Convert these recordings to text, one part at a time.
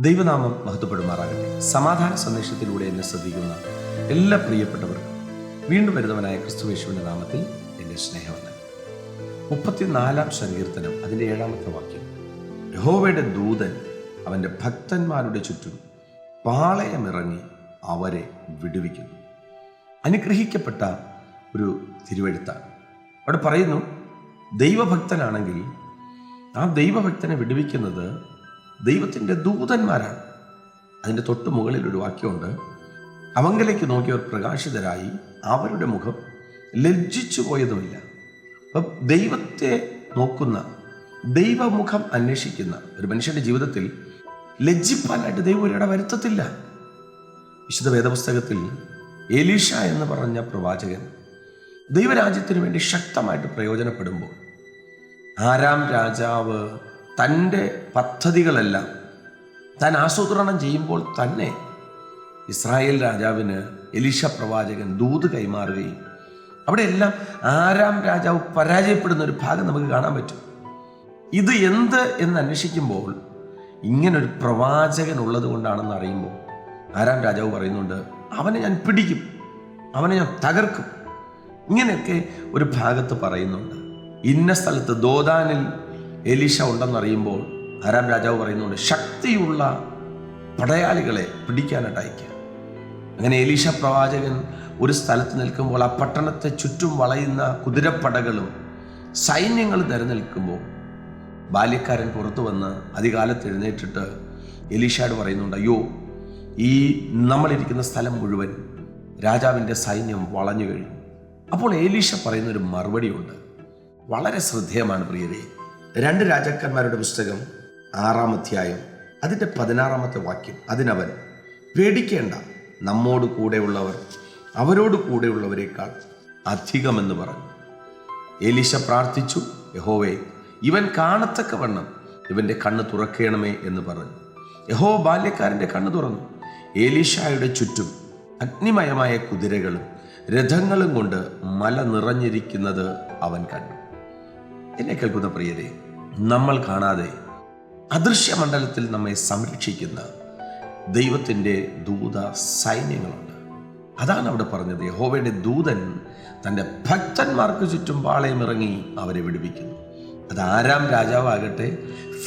ദൈവനാമം മഹത്വപ്പെടുമാറാകട്ടെ. സമാധാന സന്ദേശത്തിലൂടെ എന്നെ ശ്രദ്ധിക്കുന്ന എല്ലാ പ്രിയപ്പെട്ടവർക്കും വീണ്ടും വരുന്നവനായ ക്രിസ്തുവേശുവിന്റെ നാമത്തിൽ എന്റെ സ്നേഹമുണ്ട് മുപ്പത്തിനാലാം സങ്കീർത്തനം അതിന്റെ ഏഴാമത്തെ വാക്യം. യഹോവയുടെ ദൂതൻ അവന്റെ ഭക്തന്മാരുടെ ചുറ്റും പാളയമിറങ്ങി അവരെ വിടുവിക്കുന്നു. അനുഗ്രഹിക്കപ്പെട്ട ഒരു തിരുവഴുത്താണ്. അവിടെ പറയുന്നു ദൈവഭക്തനാണെങ്കിൽ ആ ദൈവഭക്തനെ വിടുവിക്കുന്നത് ദൈവത്തിന്റെ ദൂതന്മാരാണ്. അതിന്റെ തൊട്ട് മുകളിൽ ഒരു വാക്യമുണ്ട്. അവങ്കലേക്ക് നോക്കിയവർ പ്രകാശിതരായി അവരുടെ മുഖം ലജ്ജിച്ചു പോയതുമില്ല. അപ്പം ദൈവത്തെ നോക്കുന്ന ദൈവമുഖം അന്വേഷിക്കുന്ന ഒരു മനുഷ്യന്റെ ജീവിതത്തിൽ ലജ്ജിപ്പാനായിട്ട് ദൈവം ഒരിട വരുത്തത്തില്ല. വിശുദ്ധ വേദപുസ്തകത്തിൽ എലീഷ എന്ന് പറഞ്ഞ പ്രവാചകൻ ദൈവരാജ്യത്തിന് വേണ്ടി ശക്തമായിട്ട് പ്രയോജനപ്പെടുമ്പോൾ ആരാം രാജാവ് തന്റെ പദ്ധതികളെല്ലാം താൻ ആസൂത്രണം ചെയ്യുമ്പോൾ തന്നെ ഇസ്രായേൽ രാജാവിന് എലിഷ പ്രവാചകൻ ദൂത് കൈമാറുകയും അവിടെയെല്ലാം ആരാം രാജാവ് പരാജയപ്പെടുന്ന ഒരു ഭാഗം നമുക്ക് കാണാൻ പറ്റും. ഇത് എന്ത് എന്ന് അന്വേഷിക്കുമ്പോൾ ഇങ്ങനൊരു പ്രവാചകൻ ഉള്ളത് കൊണ്ടാണെന്ന് അറിയുമ്പോൾ ആരാം രാജാവ് പറയുന്നുണ്ട് അവനെ ഞാൻ പിടിക്കും അവനെ ഞാൻ തകർക്കും. ഇങ്ങനെയൊക്കെ ഒരു ഭാഗത്ത് പറയുന്നുണ്ട്. ഇന്ന സ്ഥലത്ത് ദോദാനിൽ എലീഷ ഉണ്ടെന്നറിയുമ്പോൾ ആരാം രാജാവ് പറയുന്നുണ്ട് ശക്തിയുള്ള പടയാളികളെ പിടിക്കാനായിട്ട് അയക്കുക അങ്ങനെ എലീഷ പ്രവാചകൻ ഒരു സ്ഥലത്ത് നിൽക്കുമ്പോൾ ആ പട്ടണത്തെ ചുറ്റും വളയുന്ന കുതിരപ്പടകളും സൈന്യങ്ങൾ നിലനിൽക്കുമ്പോൾ ബാല്യക്കാരൻ പുറത്തു വന്ന് അധികാലത്ത് എഴുന്നേറ്റിട്ട് എലീഷയോട് പറയുന്നുണ്ട് അയ്യോ ഈ നമ്മളിരിക്കുന്ന സ്ഥലം മുഴുവൻ രാജാവിന്റെ സൈന്യം വളഞ്ഞു കഴിഞ്ഞു അപ്പോൾ ഏലീഷ പറയുന്നൊരു മറുപടിയുണ്ട്. വളരെ ശ്രദ്ധേയമാണ് പ്രിയരെ. രണ്ട് രാജാക്കന്മാരുടെ പുസ്തകം ആറാം അധ്യായം അതിന്റെ പതിനാറാമത്തെ വാക്യം. അതിനവൻ പേടിക്കേണ്ട നമ്മോട് കൂടെയുള്ളവർ അവരോട് കൂടെയുള്ളവരെക്കാൾ അധികമെന്ന് പറഞ്ഞു. എലിശ പ്രാർത്ഥിച്ചു യഹോവേ ഇവൻ കാണത്തക്കവണ്ണം ഇവന്റെ കണ്ണ് തുറക്കണമേ എന്ന് പറഞ്ഞു. യഹോ ബാല്യക്കാരന്റെ കണ്ണ് തുറന്നു. ഏലീഷായുടെ ചുറ്റും അഗ്നിമയമായ കുതിരകളും രഥങ്ങളും കൊണ്ട് മല നിറഞ്ഞിരിക്കുന്നത് അവൻ കണ്ടു. എന്നെ കേൾക്കുന്ന പ്രിയരെ നമ്മൾ കാണാതെ അദൃശ്യമണ്ഡലത്തിൽ നമ്മെ സംരക്ഷിക്കുന്ന ദൈവത്തിന്റെ ദൂത സൈന്യങ്ങളുണ്ട്. അതാണ് അവിടെ പറഞ്ഞത്. യഹോവയുടെ ദൂതൻ തന്റെ ഭക്തന്മാർക്ക് ചുറ്റും പാളയം ഇറങ്ങി അവരെ വിടുവിക്കുന്നു. അത് ആരാം രാജാവാകട്ടെ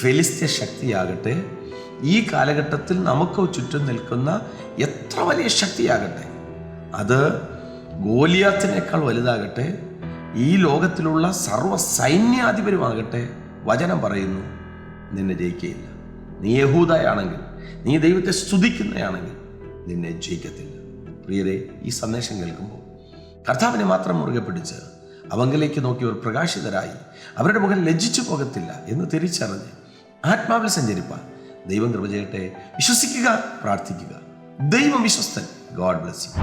ഫെലിസ്ത്യ ശക്തിയാകട്ടെ ഈ കാലഘട്ടത്തിൽ നമുക്ക് ചുറ്റും നിൽക്കുന്ന എത്ര വലിയ ശക്തിയാകട്ടെ അത് ഗോലിയാത്തിനേക്കാൾ വലുതാകട്ടെ ഈ ലോകത്തിലുള്ള സർവ സൈന്യാധിപരുമാകട്ടെ വചനം പറയുന്നു നിന്നെ ജയിക്കുകയില്ല നീ യഹൂദയാണെങ്കിൽ നീ ദൈവത്തെ സ്തുതിക്കുന്നയാണെങ്കിൽ നിന്നെ ജയിക്കത്തില്ല. പ്രിയരെ ഈ സന്ദേശം കേൾക്കുമ്പോൾ കർത്താവിനെ മാത്രം മുറുകെ പിടിച്ച് അവങ്കിലേക്ക് നോക്കിയവർ പ്രകാശിതരായി അവരുടെ മുഖം ലജ്ജിച്ചു പോകത്തില്ല എന്ന് തിരിച്ചറിഞ്ഞ് ആത്മാവിൽ സഞ്ചരിപ്പാൻ ദൈവം കൃപ ചെയ്യട്ടെ. വിശ്വസിക്കുക പ്രാർത്ഥിക്കുക. ദൈവം വിശ്വസ്തൻ. God bless you.